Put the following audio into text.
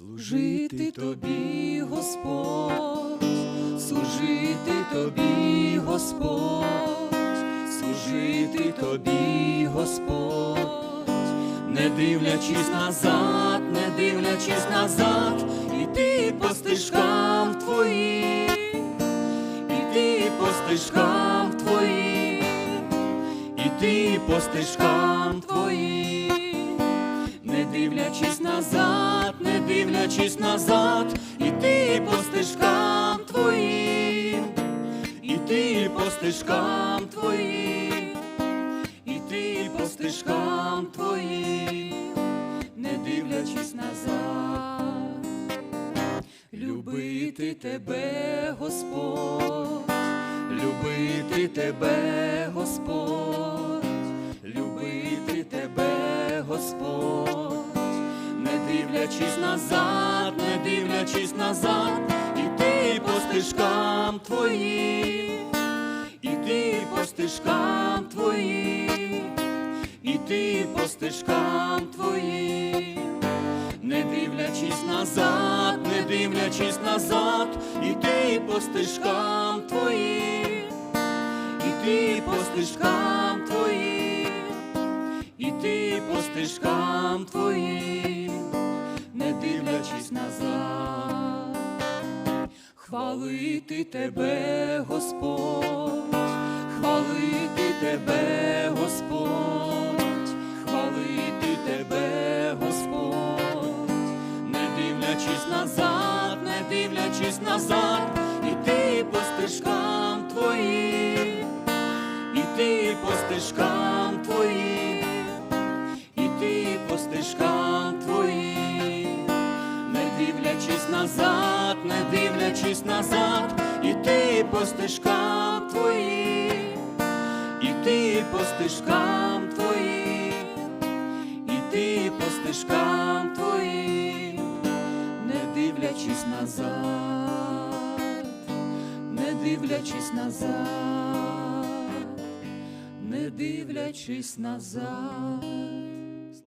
Служити тобі, Господь, служити тобі, Господь, служити тобі, Господь, не дивлячись назад, не дивлячись назад, іти по стежкам твоїм, іти по стежкам твоїм, іти по стежкам твоїм, не дивлячись назад, не дивлячись назад, іти по стежкам твоїм, іти по стежкам твоїм, іти по стежкам твоїм, не дивлячись назад, любити тебе, Господь, любити тебе, Господь, любити тебе, Господь, дивлячись назад, не дивлячись назад, іти по стежкам твоїм, іти по стежкам твоїм, іти по стежкам твоїм, не дивлячись назад, не дивлячись назад, іти по стежкам твоїм, іти по стежкам твоїм, іти по стежкам твоїм, хвалити тебе, Господь, хвалити тебе, Господь, хвалити тебе, Господь, не дивлячись назад, не дивлячись назад, іти по стежкам твоїм, іти по стежкам дивлячись назад, іти по стежкам твоїм, іти по стежкам твоїм, іти по стежкам твоїм, не дивлячись назад, не дивлячись назад, не дивлячись назад.